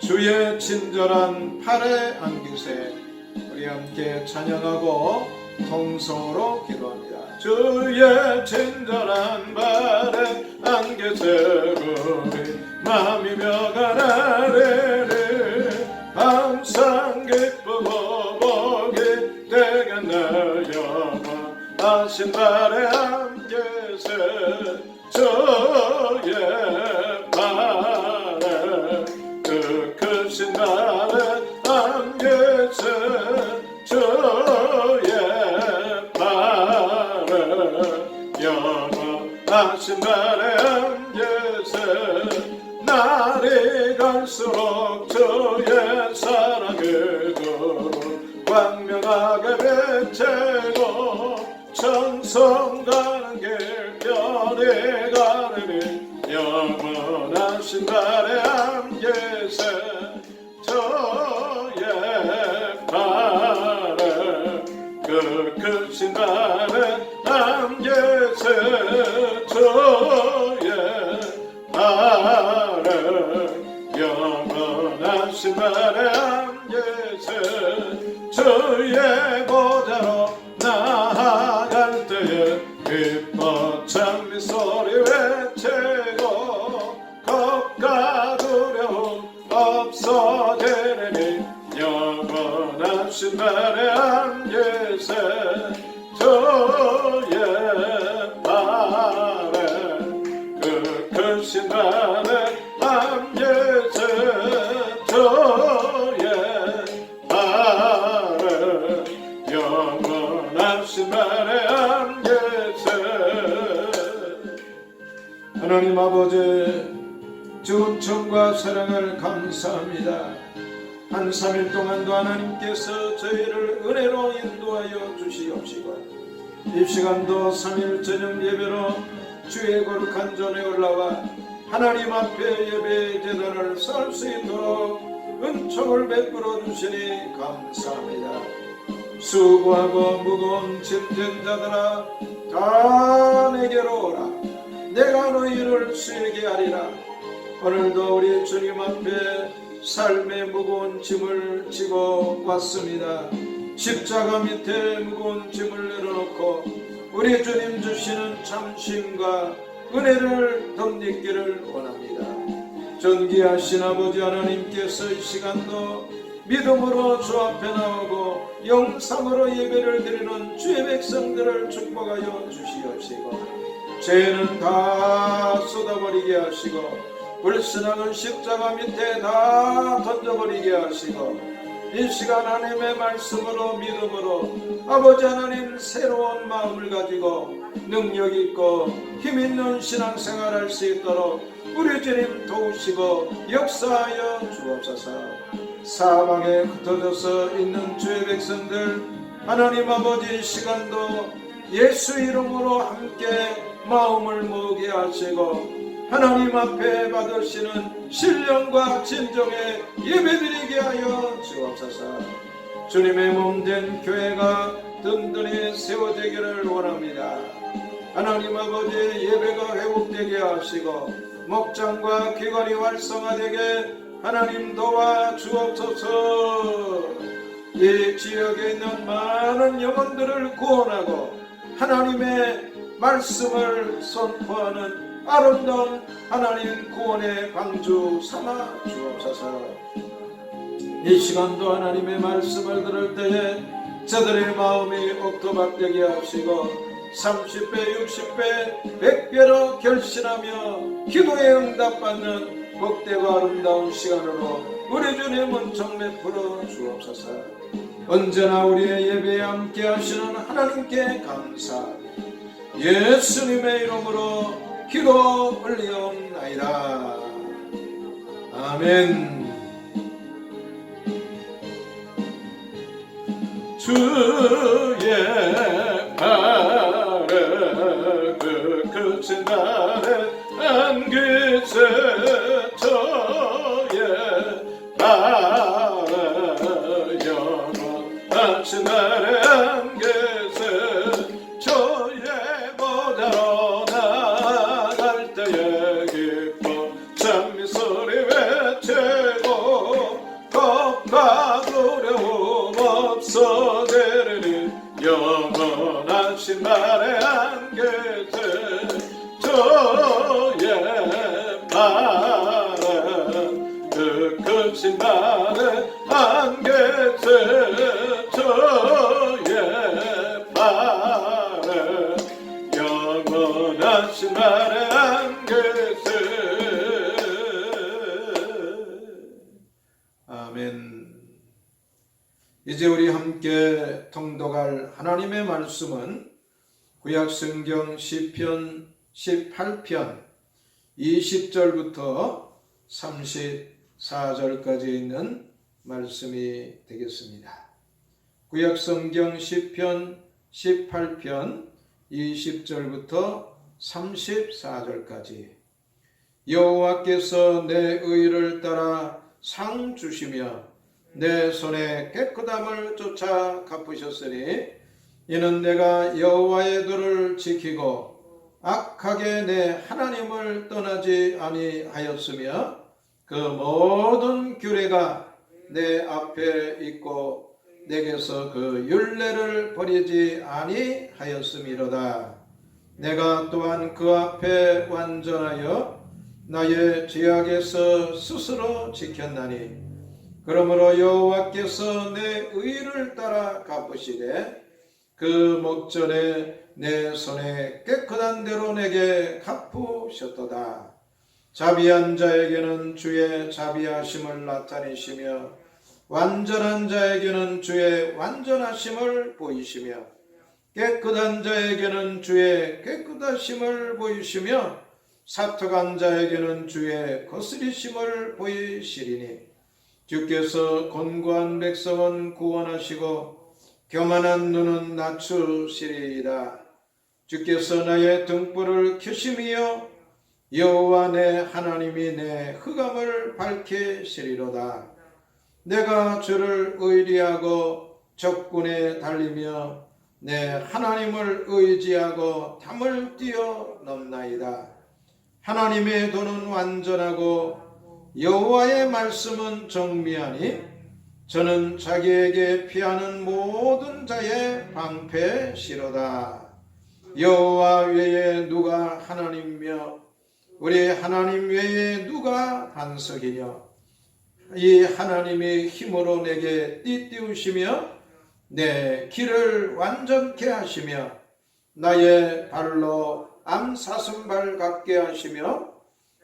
주의 친절한 팔에 안기세 우리 함께 찬양하고 통성으로 기도합니다. 주의 친절한 발에 안기세 우리 마음이며 가나리를 항상 기쁘고 복이 되게 날려봐 하신 발에 안기세 주 발에 안기세 날이 갈수록 주의 사랑을 두루 광명하게 비치고 천성 신 발에 안계세 주의 발에. 그 크신 발에 안계세 주의 발에. 영원하신 발에 안계세. 하나님 아버지 주천과 사랑을 감사합니다 한 3일 동안도 하나님께서 저희를 은혜로 인도하여 주시옵시고 이 시간도 3일 저녁 예배로 주의 거룩한 전에 올라와 하나님 앞에 예배 재단을 설수 있도록 은총을 베풀어 주시니 감사합니다. 수고하고 무거운 짐진 자들아 다 내게로 오라. 내가 너희를 쉬게 하리라. 오늘도 우리 주님 앞에 삶의 무거운 짐을 지고 왔습니다. 십자가 밑에 무거운 짐을 내려놓고 우리 주님 주시는 참심과 은혜를 덧입기를 원합니다. 존귀하신 아버지 하나님께서 이 시간도 믿음으로 주 앞에 나오고 영상으로 예배를 드리는 주의 백성들을 축복하여 주시옵시고 죄는 다 쏟아버리게 하시고 불신앙은 십자가 밑에 다 던져버리게 하시고 이 시간 하나님의 말씀으로 믿음으로 아버지 하나님 새로운 마음을 가지고 능력 있고 힘 있는 신앙생활 할 수 있도록 우리 주님 도우시고 역사하여 주옵소서. 사방에 흩어져서 있는 주의 백성들 하나님 아버지 이 시간도 예수 이름으로 함께 마음을 모으게 하시고 하나님 앞에 받으시는 신령과 진정의 예배드리게 하여 주옵소서. 주님의 몸된 교회가 든든히 세워지기를 원합니다. 하나님 아버지 예배가 회복되게 하시고 목장과 기관이 활성화되게 하나님 도와 주옵소서. 이 지역에 있는 많은 영혼들을 구원하고 하나님의 말씀을 선포하는 아름다운 하나님 구원의 방주 삼아 주옵소서. 이 시간도 하나님의 말씀을 들을 때에 저들의 마음이 옥토박되게 하시고 30배, 60배, 100배로 결신하며 기도에 응답받는 복되고 아름다운 시간으로 우리 주님은 정매 풀어 주옵소서. 언제나 우리의 예배에 함께 하시는 하나님께 감사. 예수님의 이름으로 기도 올리옵나이다. 아멘. 주의 발에 그 끝인 발에 안기세 이제 우리 함께 통독할 하나님의 말씀은 구약 성경 시편 18편 20절부터 34절까지 있는 말씀이 되겠습니다. 구약 성경 시편 18편 20절부터 34절까지 여호와께서 내 의를 따라 상 주시며 내 손에 깨끗함을 쫓아 갚으셨으니 이는 내가 여호와의 도를 지키고 악하게 내 하나님을 떠나지 아니하였으며 그 모든 규례가 내 앞에 있고 내게서 그 율례를 버리지 아니하였음이로다. 내가 또한 그 앞에 완전하여 나의 죄악에서 스스로 지켰나니 그러므로 여호와께서 내 의를 따라 갚으시되 그 목전에 내 손에 깨끗한 대로 내게 갚으셨도다. 자비한 자에게는 주의 자비하심을 나타내시며 완전한 자에게는 주의 완전하심을 보이시며 깨끗한 자에게는 주의 깨끗하심을 보이시며 사특한 자에게는 주의 거스리심을 보이시리니 주께서 곤고한 백성은 구원하시고 교만한 눈은 낮추시리이다. 주께서 나의 등불을 켜심이여 여호와 내 하나님이 내 흑암을 밝히시리로다. 내가 주를 의리하고 적군에 달리며 내 하나님을 의지하고 담을 뛰어넘나이다. 하나님의 도는 완전하고 여호와의 말씀은 정미하니 저는 자기에게 피하는 모든 자의 방패시로다. 여호와 외에 누가 하나님이며 우리 하나님 외에 누가 반석이냐 이 하나님의 힘으로 내게 띠띠우시며 내 길을 완전케 하시며 나의 발로 암사슴발 같게 하시며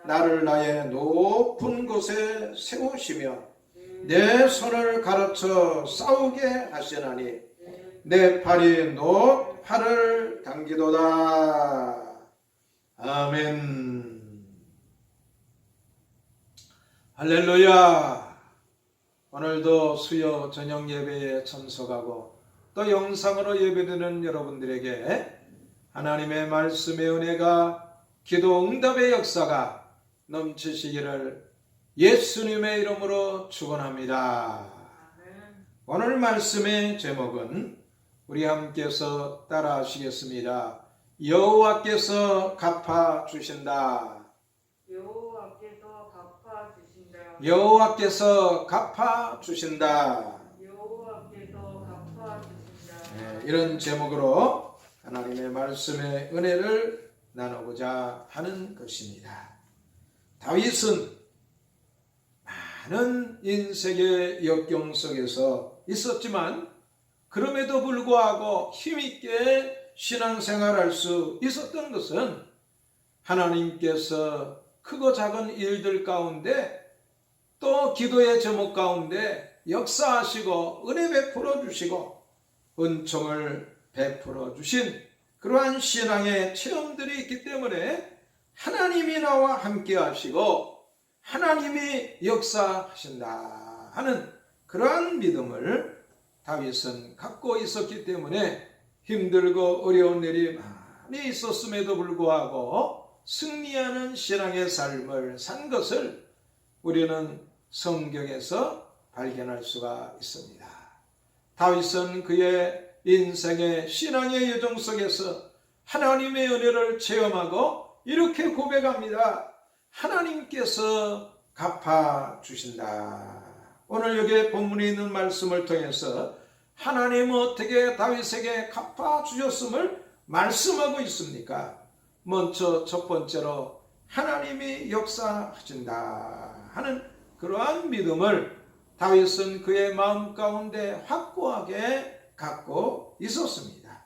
나를 나의 높은 곳에 세우시며 내 손을 가르쳐 싸우게 하시나니 내 팔이 노 팔을 당기도다. 아멘. 할렐루야. 오늘도 수요 저녁 예배에 참석하고 또 영상으로 예배드리는 여러분들에게 하나님의 말씀의 은혜가 기도 응답의 역사가 넘치시기를 예수님의 이름으로 축원합니다. 오늘 말씀의 제목은 우리 함께서 따라하시겠습니다. 여호와께서 갚아 주신다. 여호와께서 갚아 주신다. 여호와께서 갚아 주신다. 여호와께서 갚아 주신다. 네, 이런 제목으로 하나님의 말씀의 은혜를 나누고자 하는 것입니다. 다윗은 많은 인생의 역경 속에서 있었지만 그럼에도 불구하고 힘있게 신앙생활할 수 있었던 것은 하나님께서 크고 작은 일들 가운데 또 기도의 제목 가운데 역사하시고 은혜 베풀어 주시고 은총을 베풀어 주신 그러한 신앙의 체험들이 있기 때문에 하나님이 나와 함께 하시고 하나님이 역사하신다 하는 그러한 믿음을 다윗은 갖고 있었기 때문에 힘들고 어려운 일이 많이 있었음에도 불구하고 승리하는 신앙의 삶을 산 것을 우리는 성경에서 발견할 수가 있습니다. 다윗은 그의 인생의 신앙의 여정 속에서 하나님의 은혜를 체험하고 이렇게 고백합니다. 하나님께서 갚아 주신다. 오늘 여기 본문에 있는 말씀을 통해서 하나님 어떻게 다윗에게 갚아 주셨음을 말씀하고 있습니까? 먼저 첫 번째로 하나님이 역사하신다 하는 그러한 믿음을 다윗은 그의 마음 가운데 확고하게 갖고 있었습니다.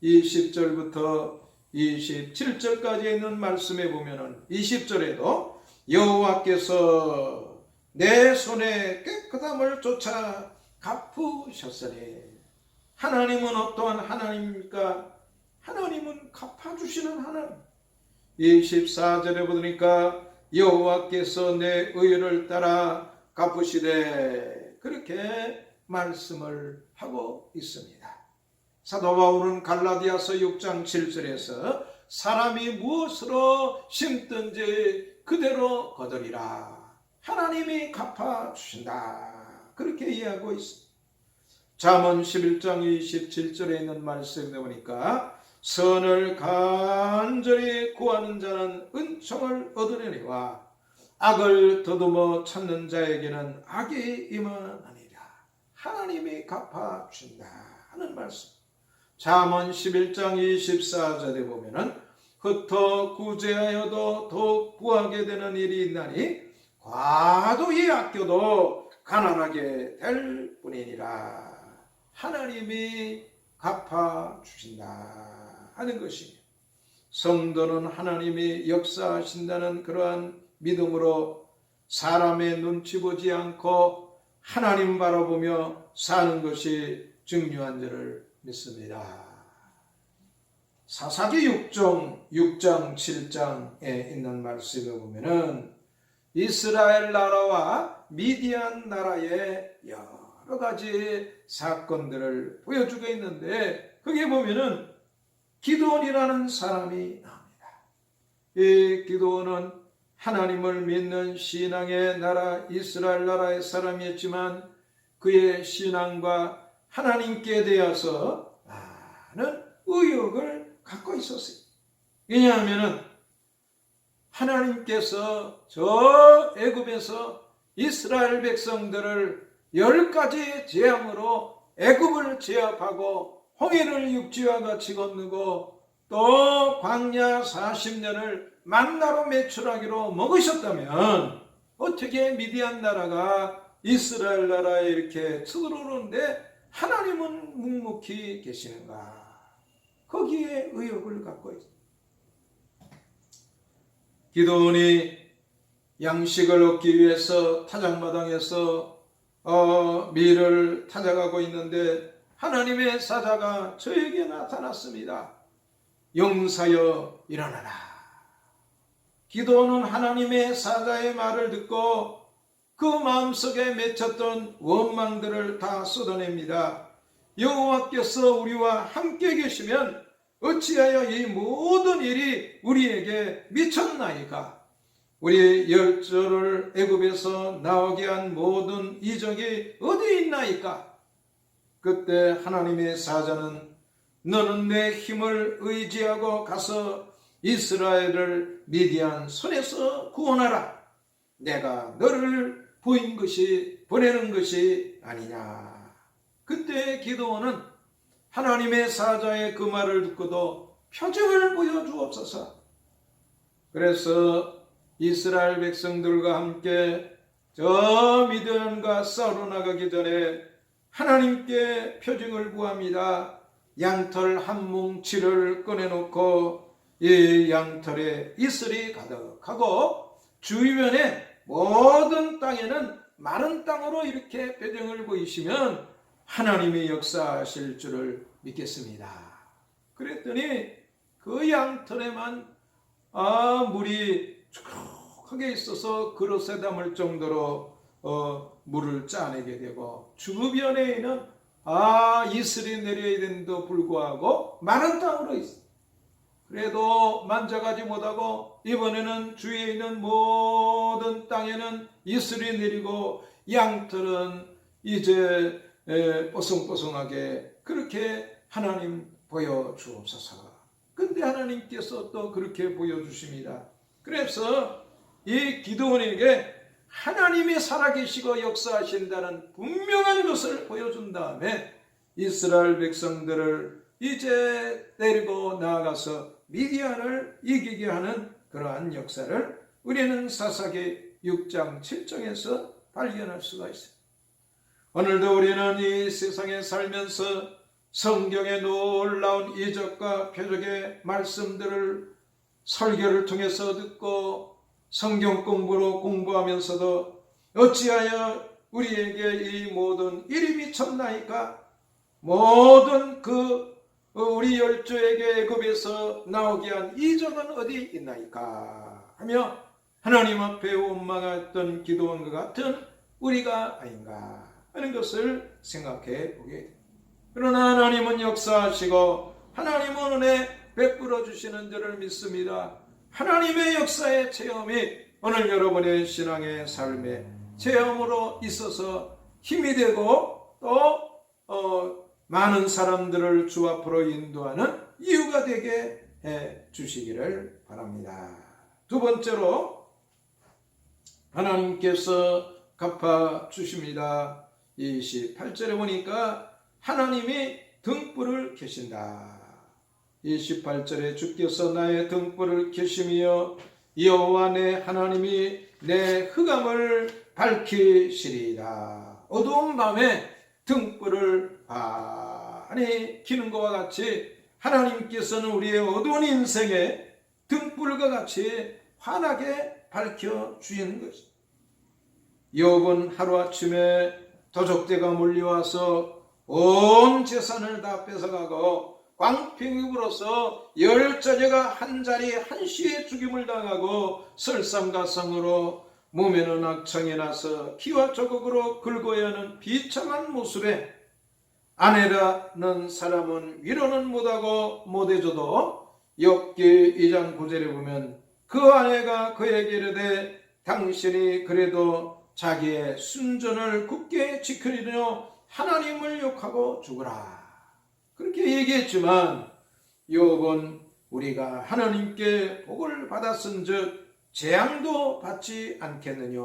20절부터 27절까지 있는 말씀에 보면은 20절에도 여호와께서 내 손에 깨끗함을 쫓아 갚으셨으니 하나님은 어떠한 하나님입니까? 하나님은 갚아주시는 하나님. 24절에 보니까 여호와께서 내 의를 따라 갚으시되 그렇게 말씀을 하고 있습니다. 사도 바울은 갈라디아서 6장 7절에서 사람이 무엇으로 심든지 그대로 거두리라. 하나님이 갚아 주신다. 그렇게 이해하고 있습니다. 잠언 11장 27절에 있는 말씀에 보니까 선을 간절히 구하는 자는 은총을 얻으려니와 악을 더듬어 찾는 자에게는 악이 임하느니라. 하나님이 갚아 주신다 하는 말씀. 잠언 11장 24절에 보면은 흩어 구제하여도 더욱 구하게 되는 일이 있나니 과도히 아껴도 가난하게 될 뿐이니라. 하나님이 갚아 주신다 하는 것입니다. 성도는 하나님이 역사하신다는 그러한 믿음으로 사람의 눈치 보지 않고 하나님 바라보며 사는 것이 중요한 줄을 믿습니다. 사사기 6종 6장 7장에 있는 말씀에 보면은 이스라엘 나라와 미디안 나라의 여러 가지 사건들을 보여주고 있는데 거기에 보면은 기도원이라는 사람이 나옵니다. 이 기도원은 하나님을 믿는 신앙의 나라 이스라엘 나라의 사람이었지만 그의 신앙과 하나님께 대해서 많은 의욕을 갖고 있었어요. 왜냐하면은 하나님께서 저 애굽에서 이스라엘 백성들을 열 가지 재앙으로 애굽을 제압하고 홍해를 육지와 같이 건너고 또 광야 40년을 만나로 매출하기로 먹으셨다면 어떻게 미디안 나라가 이스라엘 나라에 이렇게 쳐들어오는데 하나님은 묵묵히 계시는가? 거기에 의욕을 갖고 있습니다. 기도원이 양식을 얻기 위해서 타작마당에서 어, 밀을 타작하고 있는데 하나님의 사자가 저에게 나타났습니다. 용사여 일어나라. 기도는 하나님의 사자의 말을 듣고 그 마음속에 맺혔던 원망들을 다 쏟아냅니다. 여호와께서 우리와 함께 계시면 어찌하여 이 모든 일이 우리에게 미쳤나이까? 우리 열조를 애굽에서 나오게 한 모든 이적이 어디 있나이까? 그때 하나님의 사자는 너는 내 힘을 의지하고 가서 이스라엘을 미디안 손에서 구원하라. 내가 너를 보인 것이 보내는 것이 아니냐. 그때 기도원은 하나님의 사자의 그 말을 듣고도 표정을 보여주옵소서. 그래서 이스라엘 백성들과 함께 저 미디안과 싸우러 나가기 전에 하나님께 표징을 구합니다. 양털 한 뭉치를 꺼내놓고 이 양털에 이슬이 가득하고 주위면에 모든 땅에는 마른 땅으로 이렇게 표정을 보이시면 하나님의 역사하실 줄을 믿겠습니다. 그랬더니 그 양털에만 아 물이 촉촉하게 있어서 그릇에 담을 정도로 어, 물을 짜내게 되고 주변에는 아 이슬이 내려야 되는데도 불구하고 마른 땅으로 있어. 그래도 만져가지 못하고 이번에는 주위에 있는 모든 땅에는 이슬이 내리고 양털은 이제 에, 뽀송뽀송하게 그렇게 하나님 보여주옵소서. 근데 하나님께서 또 그렇게 보여주십니다. 그래서 이 기도원에게 하나님이 살아계시고 역사하신다는 분명한 것을 보여준 다음에 이스라엘 백성들을 이제 데리고 나아가서 미디안을 이기게 하는 그러한 역사를 우리는 사사기 6장 7장에서 발견할 수가 있습니다. 오늘도 우리는 이 세상에 살면서 성경의 놀라운 이적과 표적의 말씀들을 설교를 통해서 듣고 성경 공부로 공부하면서도 어찌하여 우리에게 이 모든 일이 미쳤나이까 모든 그 우리 열조에게 애굽에서 나오게 한 이적은 어디 있나이까 하며 하나님 앞에 원망했던 기도원과 같은 우리가 아닌가 하는 것을 생각해 보게 됩니다. 그러나 하나님은 역사하시고 하나님은 은혜 베풀어 주시는 줄을 믿습니다. 하나님의 역사의 체험이 오늘 여러분의 신앙의 삶의 체험으로 있어서 힘이 되고 또 어, 많은 사람들을 주 앞으로 인도하는 이유가 되게 해 주시기를 바랍니다. 두 번째로 하나님께서 갚아 주십니다. 28절에 보니까 하나님이 등불을 켜신다. 28절에 주께서 나의 등불을 켜시며 여호와 내 하나님이 내 흑암을 밝히시리이다. 어두운 밤에 등불을 많이 켜는 것과 같이 하나님께서는 우리의 어두운 인생에 등불과 같이 환하게 밝혀 주시는 것입니다. 욥은 하루아침에 도적대가 몰려와서 온 재산을 다 뺏어가고 광평이 불어서 열 자녀가 한 자리 한시에 죽임을 당하고 설상가상으로 몸에는 악창이 나서 피와 조국으로 긁어야 하는 비참한 모습에 아내라는 사람은 위로는 못하고 못해줘도 엽기 2장 9절에 보면 그 아내가 그에게 이르되 당신이 그래도 자기의 순전을 굳게 지키려 하나님을 욕하고 죽으라. 그렇게 얘기했지만 욥은 우리가 하나님께 복을 받았은즉 재앙도 받지 않겠느냐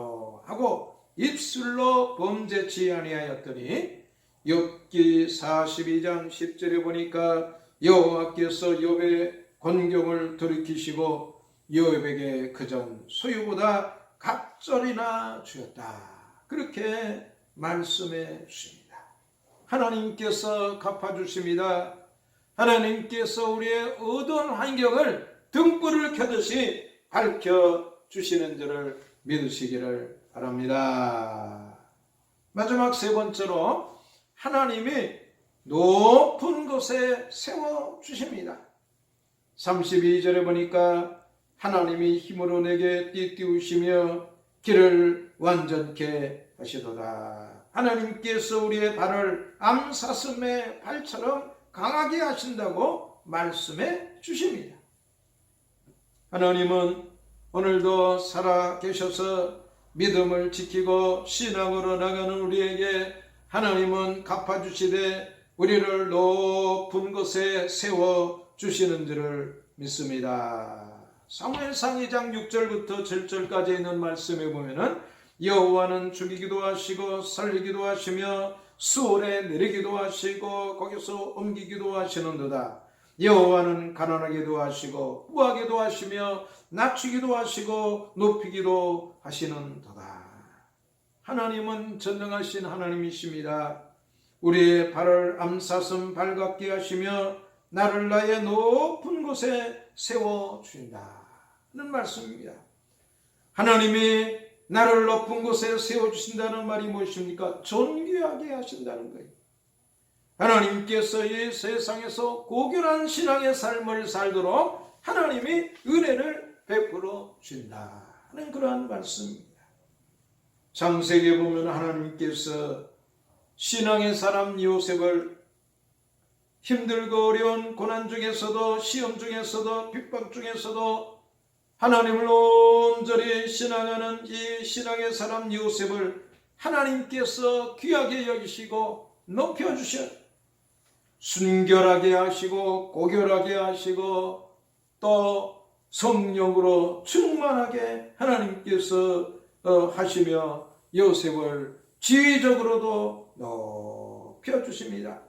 하고 입술로 범죄치 아니하였더니 욥기 42장 10절에 보니까 여호와께서 욥의 권경을 돌이키시고 욥에게 그전 소유보다 갑절이나 주었다. 그렇게 말씀해 주십니다. 하나님께서 갚아주십니다. 하나님께서 우리의 어두운 환경을 등불을 켜듯이 밝혀 주시는 줄을 믿으시기를 바랍니다. 마지막 세 번째로 하나님이 높은 곳에 세워 주십니다. 32절에 보니까 하나님이 힘으로 내게 띠띠우시며 길을 완전케 하시도다. 하나님께서 우리의 발을 암사슴의 발처럼 강하게 하신다고 말씀해 주십니다. 하나님은 오늘도 살아 계셔서 믿음을 지키고 신앙으로 나가는 우리에게 하나님은 갚아주시되 우리를 높은 곳에 세워 주시는 줄을 믿습니다. 사무엘상 2장 6절부터 7절까지 있는 말씀에 보면은 여호와는 죽이기도 하시고 살리기도 하시며 수월에 내리기도 하시고 거기서 옮기기도 하시는도다. 여호와는 가난하게도 하시고 부하게도 하시며 낮추기도 하시고 높이기도 하시는도다. 하나님은 전능하신 하나님이십니다. 우리의 발을 암사슴 발같게 하시며 나를 나의 높은 곳에 세워 주신다. 는 말씀입니다. 하나님이 나를 높은 곳에 세워 주신다는 말이 무엇입니까? 존귀하게 하신다는 거예요. 하나님께서 이 세상에서 고결한 신앙의 삶을 살도록 하나님이 은혜를 베풀어 주신다는 그러한 말씀입니다. 창세기에 보면 하나님께서 신앙의 사람 요셉을 힘들고 어려운 고난 중에서도 시험 중에서도 핍박 중에서도 하나님을 온전히 신앙하는 이 신앙의 사람 요셉을 하나님께서 귀하게 여기시고 높여주셔. 순결하게 하시고 고결하게 하시고 또 성령으로 충만하게 하나님께서 어, 하시며 요셉을 지위적으로도 높여 주십니다.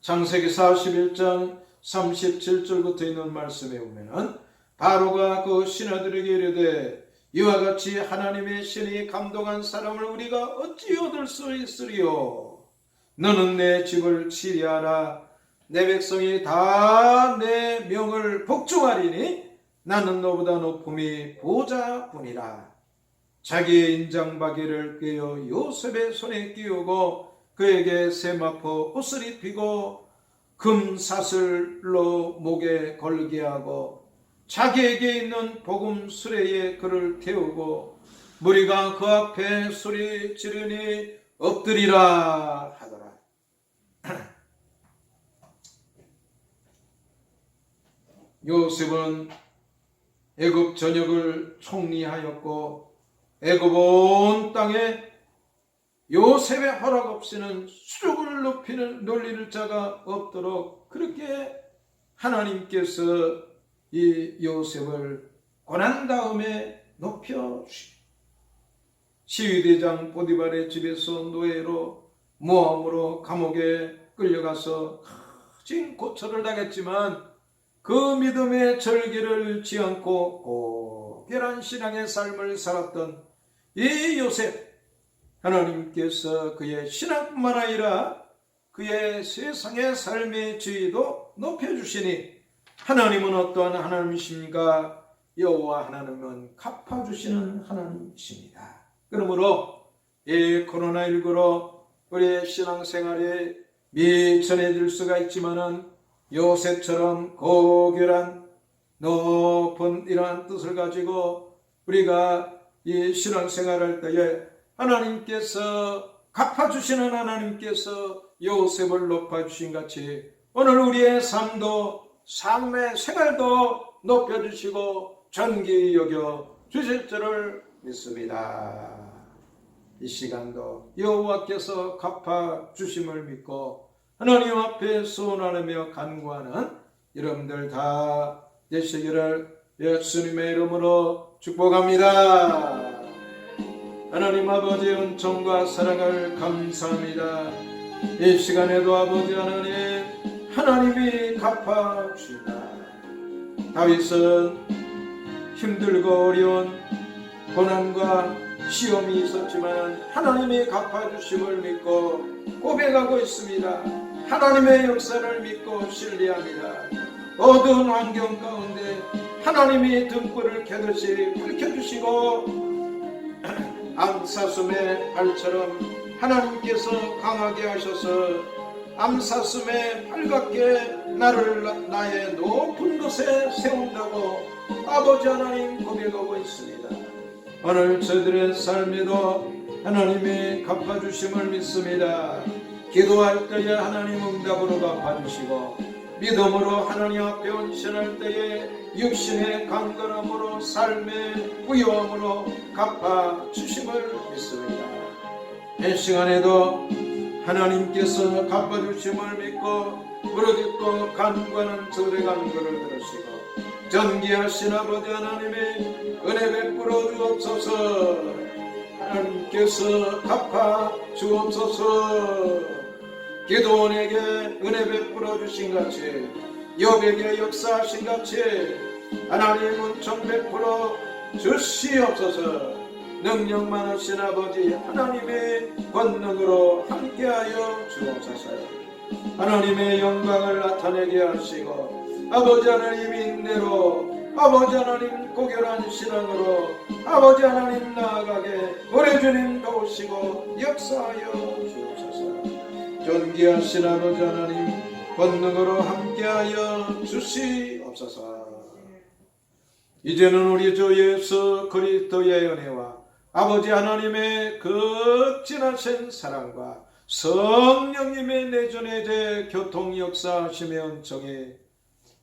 창세기 41장 37절부터 있는 말씀에 보면은 바로가 그 신하들에게 이르되 이와 같이 하나님의 신이 감동한 사람을 우리가 어찌 얻을 수 있으리요 너는 내 집을 치리하라 내 백성이 다 내 명을 복종하리니 나는 너보다 높음이 보좌뿐이라 자기의 인장바귀를 꿰어 요셉의 손에 끼우고 그에게 세마포 옷을 입히고 금사슬로 목에 걸게 하고 자기에게 있는 복음 수레에 그를 태우고 무리가 그 앞에 소리 지르니 엎드리라 하더라. 요셉은 애굽 전역을 총리하였고 애굽 온 땅에 요셉의 허락 없이는 수족을 높이는 놀리는 자가 없도록 그렇게 하나님께서 이 요셉을 고난 다음에 높여 주시. 시위대장 보디발의 집에서 노예로 모함으로 감옥에 끌려가서 진 고초를 당했지만 그 믿음의 절기를 잃지 않고 고결한 신앙의 삶을 살았던 이 요셉 하나님께서 그의 신앙뿐만 아니라 그의 세상의 삶의 지위도 높여주시니 하나님은 어떠한 하나님이십니까? 여호와 하나님은 갚아주시는 하나님이십니다. 그러므로 이 코로나19로 우리의 신앙생활에 미천해질 수가 있지만은 요셉처럼 고결한 높은 이러한 뜻을 가지고 우리가 이 신앙생활할 때에 하나님께서 갚아주시는 하나님께서 요셉을 높아주신 같이 오늘 우리의 삶도 삶의 생활도 높여주시고 전기 여겨 주실 줄을 믿습니다. 이 시간도 여호와께서 갚아 주심을 믿고 하나님 앞에 소원하며 간구하는 여러분들 다 되시기를 예수님의 이름으로 축복합니다. 하나님 아버지의 은총과 사랑을 감사합니다. 이 시간에도 아버지 하나님 하나님이 갚아 주시다. 다윗은 힘들고 어려운 고난과 시험이 있었지만 하나님이 갚아주심을 믿고 고백하고 있습니다. 하나님의 역사를 믿고 신뢰합니다. 어두운 환경 가운데 하나님이 등불을 켜듯이 밝혀주시고 암사슴의 발처럼 하나님께서 강하게 하셔서 암사슴의 빨갛게 나를 나- 나의 높은 곳에 세운다고 아버지 하나님 고백하고 있습니다. 오늘 저들의 삶에도 하나님이 갚아주심을 믿습니다. 기도할 때에 하나님 응답으로 갚아주시고 믿음으로 하나님 앞에 온신할 때에 육신의 강건함으로 삶의 부여함으로 갚아주심을 믿습니다. 이 시간에도 하나님께서 갚아주심을 믿고 부르짖고 간구하는 저들의 간구를 들으시고 전기하신 아버지 하나님의 은혜 베풀어 주옵소서 하나님께서 갚아 주옵소서 기도원에게 은혜 베풀어 주신 같이 여백의 역사하신 같이 하나님은 정 베풀어 주시옵소서. 능력 많으신 아버지 하나님의 권능으로 함께하여 주옵소서. 하나님의 영광을 나타내게 하시고 아버지 하나님 인내로 아버지 하나님 고결한 신앙으로 아버지 하나님 나아가게 우리 주님 도우시고 역사하여 주옵소서 존귀하신 아버지 하나님 권능으로 함께하여 주시옵소서. 이제는 우리 주 예수 그리스도의 은혜와 아버지 하나님의 그 진하신 사랑과 성령님의 내전의 교통 역사하시며 은총이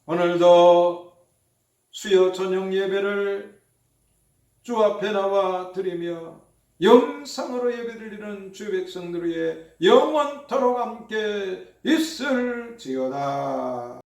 오늘도 수요 저녁 예배를 주 앞에 나와 드리며 영상으로 예배드리는 주 백성들의 영원토록 함께 있을지어다.